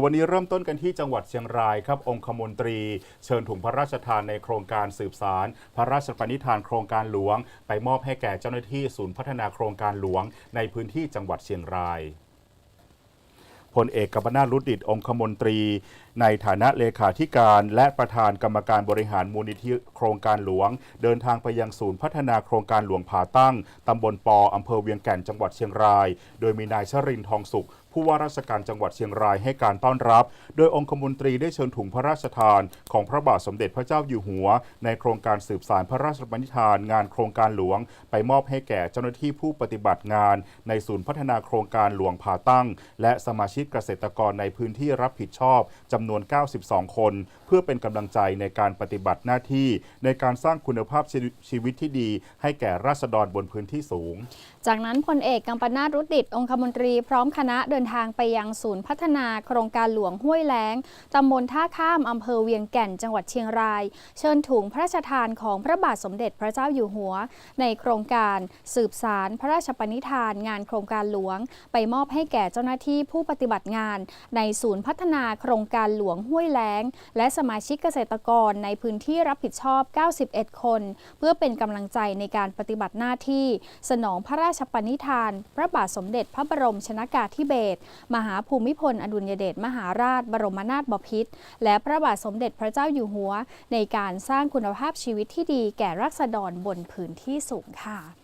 วันนี้เริ่มต้นกันที่จังหวัดเชียงรายครับ องคมนตรี เชิญถุงพระราชทานในโครงการสืบสาร พระราชปณิธานโครงการหลวง ไปมอบให้แก่เจ้าหน้าที่ศูนย์พัฒนาโครงการหลวง ในพื้นที่จังหวัดเชียงรายพลเอกกัมนาตรุดดิตองคมนตรี ในฐานะเลขาธิการ และประธานกรรมการบริหารมูลนิธิโครงการหลวง เดินทางไปยังศูนย์พัฒนาโครงการหลวงผาตั้ง ตำบลปออำเภอเวียงแก่นจังหวัดเชียงราย โดยมีนายชรินทร์ทองสุข ผู้ว่าราชการจังหวัดเชียงรายให้การต้อนรับ โดยองคมนตรีได้เชิญถุงพระราชทาน ของพระบาทสมเด็จพระเจ้าอยู่หัว ในโครงการสืบสารพระราชบัญชางานโครงการหลวง ไปมอบให้แก่เจ้าหน้าที่ผู้ปฏิบัติงาน ในศูนย์พัฒนาโครงการหลวงผาตั้ง และสมาชิกเกษตรกรในพื้นที่รับผิดชอบจำนวน 92 คน เพื่อเป็นกำลังใจในการปฏิบัติหน้าที่ ในการสร้างคุณภาพชีวิตที่ดี ให้แก่ราษฎรบนพื้นที่สูง จากนั้นพลเอกกัมปนาตรุดดิตองคมนตรีพร้อมคณะเดินทางไปยังศูนย์พัฒนาโครงการหลวงห้วยแล้ง ตำบลท่าข้ามอำเภอเวียงแก่นจังหวัดเชียงราย เชิญถุงพระราชทานของพระบาทสมเด็จพระเจ้าอยู่หัว ในโครงการสืบสารพระราชปณิธานงานโครงการหลวง ไปมอบให้แก่เจ้าหน้าที่ผู้ปฏิบัติงาน ในศูนย์พัฒนาโครงการหลวงห้วยแล้ง และสมาชิกเกษตรกรในพื้นที่รับผิดชอบ 91 คน เพื่อเป็นกำลังใจในการปฏิบัติหน้าที่ สนองพระราชปณิธาน พระบาทสมเด็จพระบรมชนากาธิเบศรมหาภูมิพล อดุลยเดชมหาราช บรมนาถบพิตรและพระบาทสมเด็จพระเจ้าอยู่หัว ในการสร้างคุณภาพชีวิตที่ดีแก่รัษฎรบนพื้นที่สูงค่ะ